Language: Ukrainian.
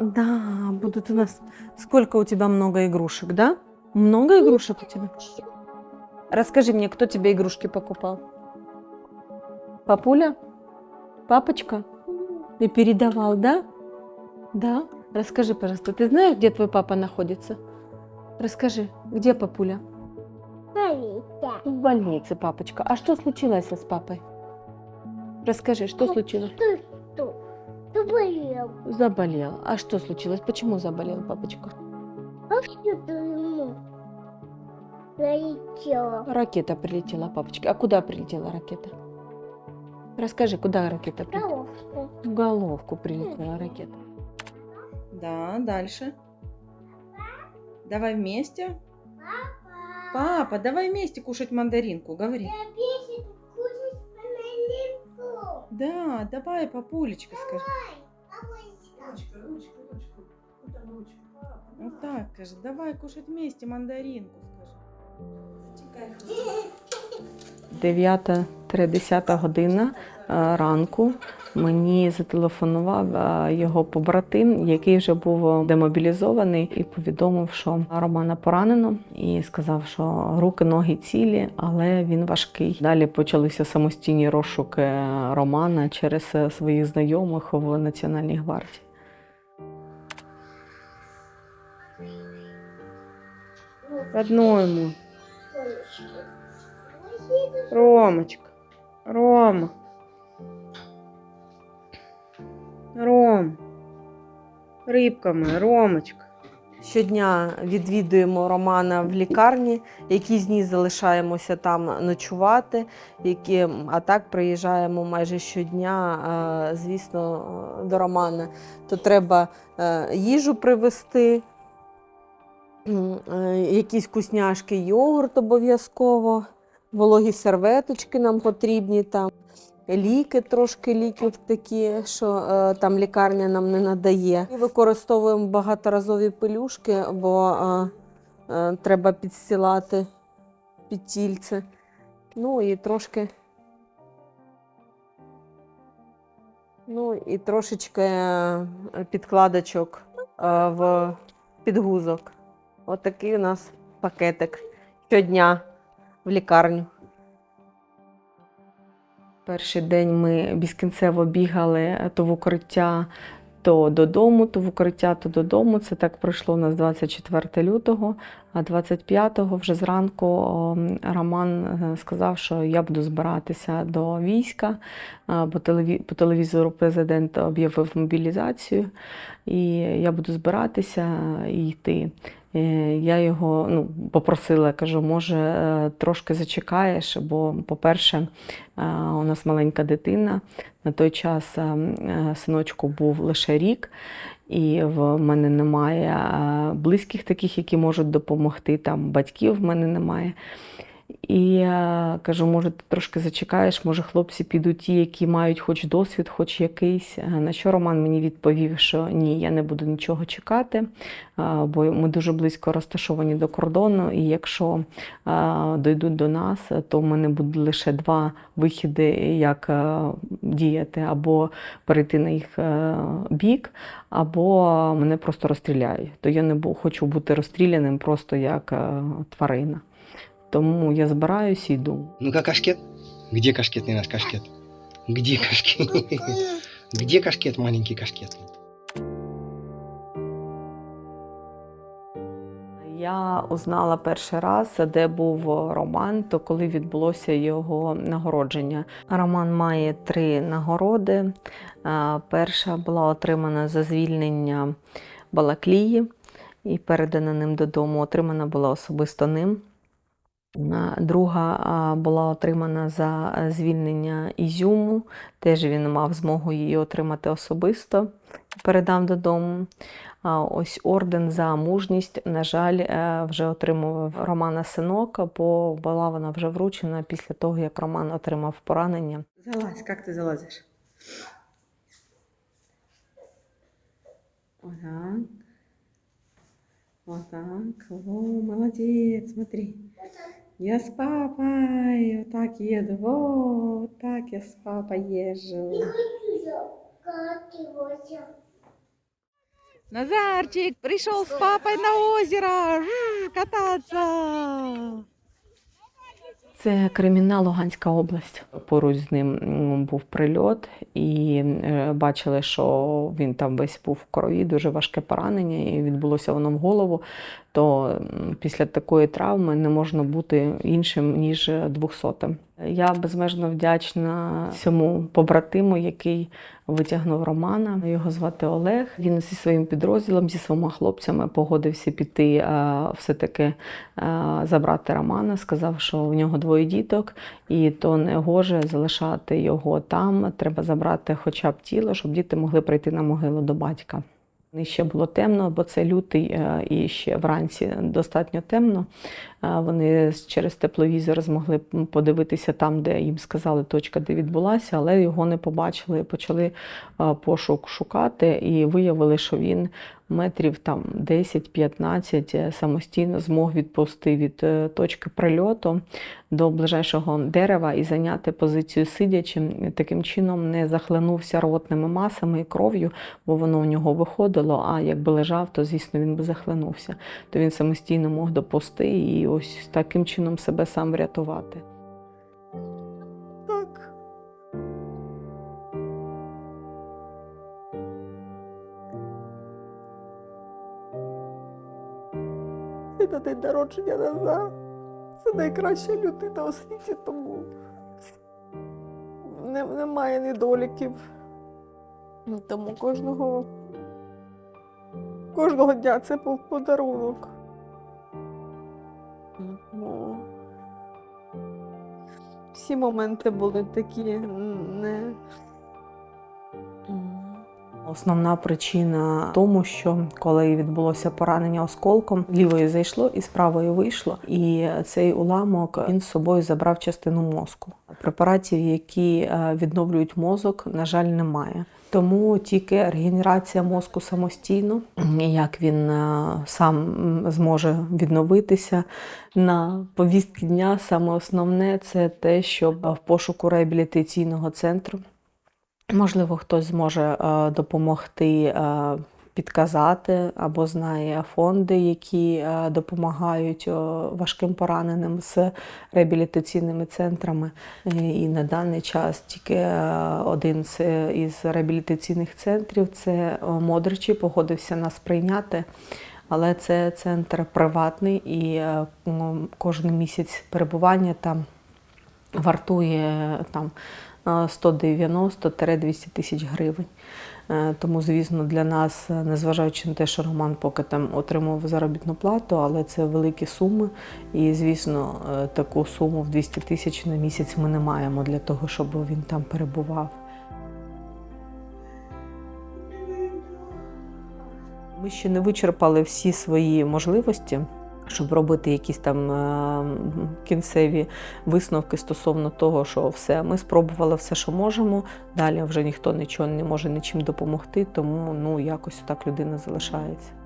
Да, будут у нас... Сколько у тебя много игрушек, да? Много игрушек у тебя? Расскажи мне, кто тебе игрушки покупал? Папуля? Папочка? И передавал, да? Да? Расскажи, пожалуйста, ты знаешь, где твой папа находится? Расскажи, где папуля? Смотрите. В больнице, папочка. А что случилось с папой? Расскажи, что случилось? Что, что? Ты болел. Заболел. А что случилось? Почему заболел папочка? А что ему? Пролетела. Ракета прилетела, папочка. А куда прилетела ракета? Расскажи, куда ракета прилетела? Головку. В головку прилетела ракета. Да, дальше. Давай вместе. Папа, давай вместе кушать мандаринку, говори. Я. Да, давай, папулечка, скажи. Ручка, ручка, ручку. Вот там ручка. Папа, Вот так, скажи. Давай кушать вместе мандаринку, скажи. Зачекай. 9-10 година е, ранку мені зателефонував е, його побратим, який вже був демобілізований, і повідомив, що Романа поранено, і сказав, що руки, ноги цілі, але він важкий. Далі почалися самостійні розшуки Романа через е, своїх знайомих в Національній гвардії. Родной мой, Ромочка, Рома. Ром. Рибка Ромочка. Щодня відвідуємо Романа в лікарні, якісь дні залишаємося там ночувати, які, а так приїжджаємо майже щодня, е, звісно, до Романа. То треба е, їжу привезти, е, якісь вкусняшки, йогурт обов'язково, вологі серветочки нам потрібні там. Ліки, трошки ліків такі, що е, там лікарня нам не надає. І використовуємо багаторазові пелюшки, бо е, е, треба підстілати під тільце. Ну і трошки. Ну і трошечки підкладочок в підгузок. Отакий у нас пакетик щодня в лікарню. Перший день ми безкінцево бігали то в укриття, то додому, то в укриття, то додому. Це так пройшло у нас 24 лютого, а 25-го вже зранку Роман е, сказав, що я буду збиратися до війська, бо по телевізору президент об'явив мобілізацію, і я буду збиратися і йти. Е, Я його ну, попросила, кажу, може, е, трошки зачекаєш, бо, по-перше, е, у нас маленька дитина. На той час синочку був лише рік, і в мене немає близьких таких, які можуть допомогти. Там батьків в мене немає. І я кажу, може, ти трошки зачекаєш, може, хлопці підуть ті, які мають хоч досвід, хоч якийсь. Е, На що Роман мені відповів, що ні, я не буду нічого чекати, е, бо ми дуже близько розташовані до кордону, і якщо е, дойдуть до нас, то в мене буде лише два вихіди, як діяти, або перейти на їх бік, або мене просто розстріляють. То я не хочу бути розстріляним просто як тварина. Тому я збираюсь і йду. Ну-ка, кашкет. Где кашкетный наш кашкет? Где кашкет? Где кашкет, маленький кашкет? Я узнала перший раз, де був Роман, то коли відбулося його нагородження. Роман має три нагороди. Е, Перша була отримана за звільнення Балаклії і передана ним додому. Отримана була особисто ним. Друга була отримана за е, звільнення Ізюму. Теж він мав змогу її отримати особисто. Передав додому. Ось орден за мужність, на жаль, е, вже отримував Романа Синок, бо була вона вже вручена після того, як Роман отримав поранення. Залазь, як ти залазиш? Отак. Отак. О, молодець, смотри. Я з папой отак їду. О, так я з. Как его Назарчик пришел с папой на озеро Жжж, кататься. Це Кремінна Луганська область. Поруч з ним був прильот, і е, бачили, що він там весь був в крові, дуже важке поранення, і відбулося воно в голову. То після такої травми не можна бути іншим ніж двохсотим. Я безмежно вдячна цьому побратиму, який витягнув Романа. Його звати Олег. Він зі своїм підрозділом, зі своїми хлопцями погодився піти е, все-таки е, забрати Романа. Сказав, що в нього двоє діток, і то не гоже залишати його там. Треба забрати хоча б тіло, щоб діти могли прийти на могилу до батька. І ще було темно, бо це лютий е, і ще вранці достатньо темно. Е, Вони через тепловізор змогли подивитися там, де їм сказали точка, де відбулася, але його не побачили. Почали е, пошук шукати і виявили, що він метрів там 10-15 е, самостійно змог відповсти від е, точки прильоту до ближайшого дерева і зайняти позицію сидячим. Таким чином не захлинувся ротними масами і кров'ю, бо воно у нього виходило. А якби лежав, то звісно він би захлинувся. То він самостійно мог доповсти і ось таким чином себе сам врятувати. На день народження Назар. Це найкраща людина у світі, тому немає недоліків. Тому кожного, кожного дня це був подарунок. Ну, всі моменти були такі не. Основна причина в тому, що коли відбулося поранення осколком, лівої зайшло і з правої вийшло. І цей уламок він з собою забрав частину мозку. Препаратів, які е, відновлюють мозок, на жаль, немає. Тому тільки регенерація мозку самостійно, як він е, сам зможе відновитися на повістки дня. Саме основне це те, щоб в пошуку реабілітаційного центру Можливо, хтось зможе е, допомогти е, підказати або знає фонди, які е, допомагають важким пораненим з реабілітаційними центрами. І на даний час тільки один із реабілітаційних центрів це Модричі, погодився нас прийняти. Але це центр приватний і кожен місяць перебування там вартує там 190-200 тисяч гривень. Е, Тому, звісно, для нас, е, незважаючи на те, що Роман поки там отримав заробітну плату, але це великі суми. І, звісно, е, таку суму в 200 тисяч на місяць ми не маємо для того, щоб він там перебував. Ми ще не вичерпали всі свої можливості, щоб робити якісь там е, кінцеві висновки стосовно того, що все, ми спробували все, що можемо. Далі вже ніхто нічого не може нічим допомогти, тому ну якось так людина залишається.